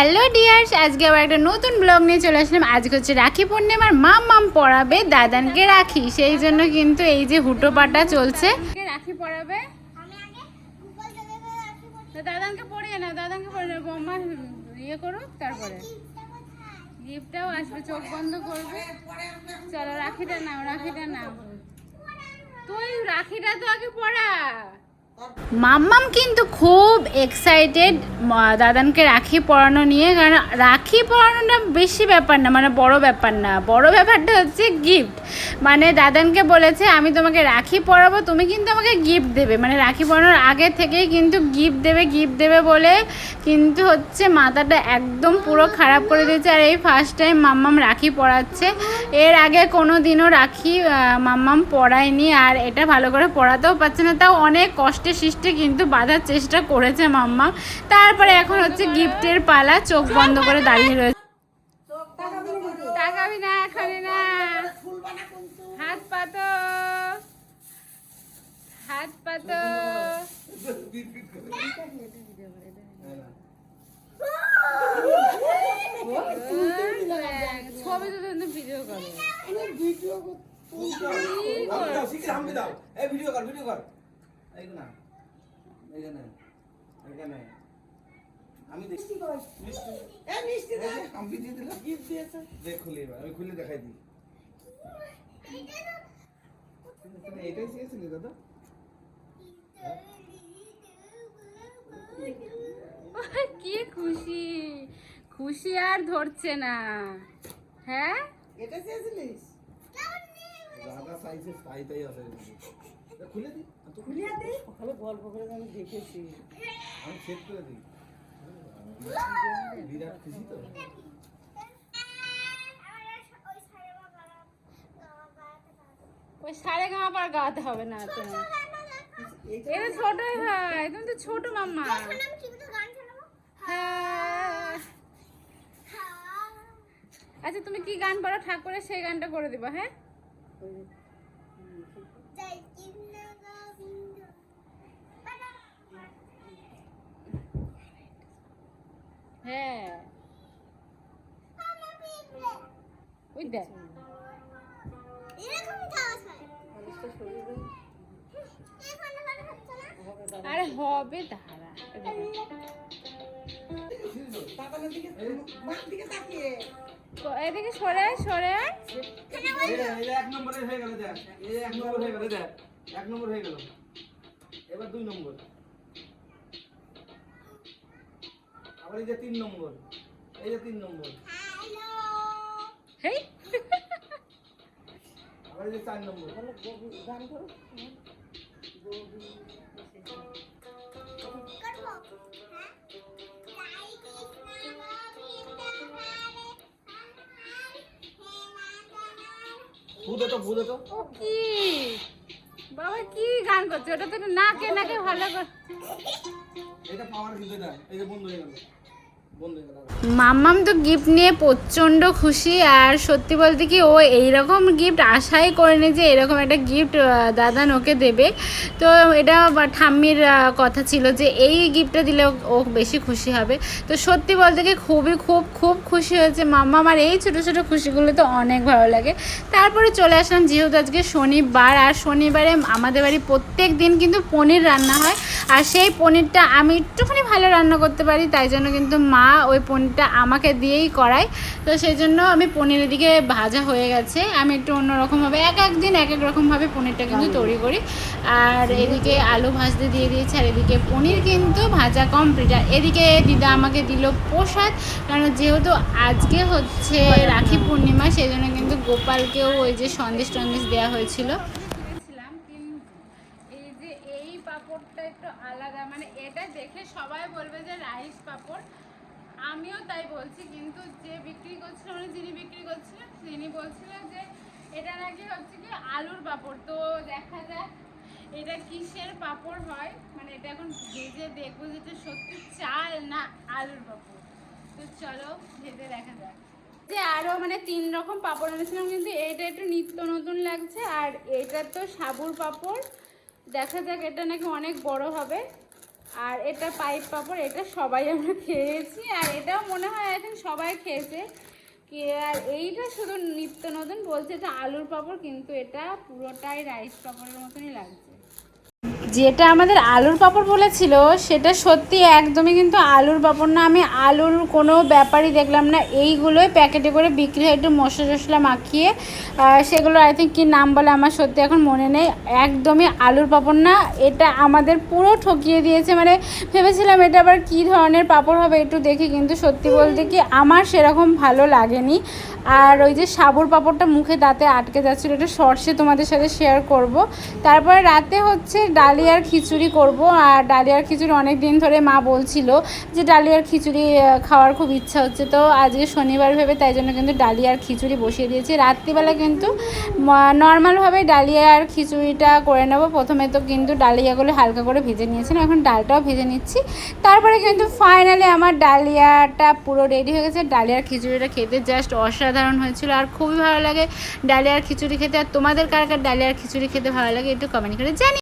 Hello dears আজকে আবার একটা নতুন ব্লগ নিয়ে চলে আসলাম। আজকে হচ্ছে রাখি পূর্ণিমার মাম মাম পড়াবে দাদানকে রাখি। সেই জন্য কিন্তু এই যে হুটোপাটা চলছে। রাখি পড়াবে? দাদানকে পড়িয়ে না দাদানকে পড়িয়ে না বৌমা ইয়ে করুক, তারপরে। গিফটটাও আসবে, চোখ বন্ধ করবে। চলো, রাখিটা নাও রাখিটা নাও। তুই রাখিটা তো আগে পড়া। মাম্মাম কিন্তু খুব এক্সাইটেড দাদানকে রাখি পরানো নিয়ে। কারণ রাখি পরানোটা বেশি ব্যাপার না মানে বড় ব্যাপার না। বড় ব্যাপারটা হচ্ছে গিফট মানে দাদানকে বলেছে, আমি তোমাকে রাখি পরাবো, তুমি কিন্তু আমাকে গিফট দেবে। মানে রাখি পরানোর আগে থেকেই কিন্তু গিফট দেবে গিফট দেবে বলে কিন্তু হচ্ছে মাথাটা একদম পুরো খারাপ করে দিয়েছে। আর এই ফার্স্ট টাইম মাম্মাম রাখি পরাচ্ছে। এর আগে কোনো দিনও রাখি মাম্মাম পরায়নি। আর এটা ভালো করে পড়াতেও পারছে না। তাও অনেক কষ্টে সৃষ্টে কিন্তু বাঁধার চেষ্টা করেছে মাম্মা তারপরে এখন হচ্ছে গিফটের পালা, চোখ বন্ধ করে দাঁড়িয়ে রয়েছে। হাত পাতো। ছবি তো ভিডিও ভিডিও না আমি খুলে আমি দেখাই দিই এটাই চেয়েছিলি দাদা কি খুশি? খুশি আর ধরছে না। হ্যাঁ? এটা চেয়েছিলিস? দাদা সাইজে সাইজটাই আছে এর মধ্যে। এটা খুলে দিই তো খুলিয়া দে। সকালে গল্প করে আমি দেখেছি। আমি সেট করে দিই। বিরাট খুশি তো। ওই সাড়ে গাঁ পার গাতে হবে না তো। এটা ছোটই হয় তুমি তো ছোট মাম্মা। হ্যাঁ আচ্ছা তুমি কি গান পারো ঠাকুরের সেই গানটা করে দিবা হ্যাঁ? হ্যাঁ। ওই দেখ। আরে হবে দাঁড়া এদিকে। সরে এক নম্বরে হয়ে গেল দেখ এই যে এক নম্বর হয়ে গেল দেখ এক নম্বর হয়ে গেল এবার দুই নম্বর আবার এই যে তিন নম্বর। এই যে তিন নম্বর হেই আবার এই যে চার নম্বর গান করো ভূত তো ভূত তো ও কি? বাবা কি গান করছে? ওটা তো নাকে নাকে ভালো কর এটা পাওয়ার এটা এই যে বন্ধ হয়ে গেল। মাম্মাম তো গিফট নিয়ে প্রচণ্ড খুশি আর সত্যি বলতে কি ও এইরকম গিফট আশাই করেনি যে এরকম একটা গিফট দাদান ওকে দেবে। তো এটা ঠাম্মির কথা ছিল যে এই গিফটটা দিলে ও- বেশি খুশি হবে। তো সত্যি বলতে কি খুবই খুব খুব খুশি হয়েছে মাম্মা আমার এই ছোটো ছোটো খুশিগুলো তো অনেক ভালো লাগে। তারপরে চলে আসলাম যেহেতু আজকে শনিবার আর শনিবারে আমাদের বাড়ি প্রত্যেক দিন কিন্তু পনির রান্না হয়। আর সেই পনিরটা আমি একটুখানি ভালো রান্না করতে পারি, তাই জন্য কিন্তু মা ওই পনিরটা আমাকে দিয়েই করায়। তো সেই জন্য আমি পনিরের দিকে ভাজা হয়ে গেছে। আমি একটু অন্যরকমভাবে এক এক দিন এক এক রকমভাবে পনিরটা কিন্তু তৈরি করি। আর এদিকে আলু ভাজতে দিয়ে দিয়েছে আর এদিকে পনির কিন্তু ভাজা কমপ্লিট আর এদিকে দিদা আমাকে দিল প্রসাদ। কারণ যেহেতু আজকে হচ্ছে রাখি পূর্ণিমা সেই জন্য কিন্তু গোপালকেও ওই যে সন্দেশ টন্দেশ দেওয়া হয়েছিল। কিন্তু এই যে এই পাপড়টা একটু আলাদা মানে এটা দেখে সবাই বলবে যে রাইস পাপড়। আমিও তাই বলছি, কিন্তু যে বিক্রি করছিল মানে যিনি বিক্রি করছিলেন, তিনি বলছিলেন যে এটা নাকি হচ্ছে কি আলুর পাপড়। তো দেখা যাক এটা কিসের পাপড় হয়? মানে এটা এখন ভেজে দেখব যেটা সত্যি চাল না আলুর পাপড়। তো চলো ভেজে দেখা যাক। যে আরও মানে তিন রকম পাপড় এনেছিলাম, কিন্তু এটা একটু নিত্য নতুন লাগছে, আর এটা তো সাবুর পাপড়। দেখা যাক এটা নাকি অনেক বড় হবে। আর এটা পাইপ পাপড়, এটা সবাই আমরা খেয়েছি, আর এটাও মনে হয় আই সবাই খেয়েছে। কি আর এইটা শুধু নিত্য নতুন বলছে যে আলুর পাপড়, কিন্তু এটা পুরোটাই রাইস পাপড়ের মতনই লাগছে। যেটা আমাদের আলুর পাঁপড় বলেছিল, সেটা সত্যি একদমই কিন্তু আলুর পাঁপড় না। আমি আলুর কোনো ব্যাপারই দেখলাম না। এইগুলোই প্যাকেটে করে বিক্রি হয় একটু মশলা টশলা মাখিয়ে। সেগুলো আই থিঙ্ক কী নাম বলে আমার সত্যি এখন মনে নেই। একদমই আলুর পাঁপড় না। এটা আমাদের পুরো ঠকিয়ে দিয়েছে। মানে ভেবেছিলাম এটা আবার কী ধরনের পাঁপড় হবে একটু দেখি। কিন্তু সত্যি বলতে কি আমার সেরকম ভালো লাগেনি। আর ওই যে সাবুর পাঁপড়টা মুখে দাঁতে আটকে যাচ্ছিল, এটা সর্ষে তোমাদের সাথে শেয়ার করব। তারপরে রাতে হচ্ছে ডালিয়ার খিচুড়ি করব, আর ডালিয়ার খিচুড়ি অনেক দিন ধরে মা বলছিল যে ডালিয়ার খিচুড়ি খাওয়ার খুব ইচ্ছা হচ্ছে। তো আজকে শনিবার ভেবে তাই জন্য কিন্তু ডালিয়ার খিচুড়ি বসিয়ে দিয়েছি। রাত্রিবেলা কিন্তু নর্মালভাবে ডালিয়ার খিচুড়িটা করে নেব। প্রথমে তো কিন্তু ডালিয়াগুলো হালকা করে ভেজে নিয়েছিলাম এখন ডালটাও ভেজে নিচ্ছি। তারপরে কিন্তু ফাইনালি আমার ডালিয়াটা পুরো রেডি হয়ে গেছে। ডালিয়ার খিচুড়িটা খেতে জাস্ট অসাধারণ হয়েছিল। আর খুবই ভালো লাগে ডালিয়ার খিচুড়ি খেতে। আর তোমাদের কার কার ডালিয়ার খিচুড়ি খেতে ভালো লাগে একটু কমেন্ট করে জানি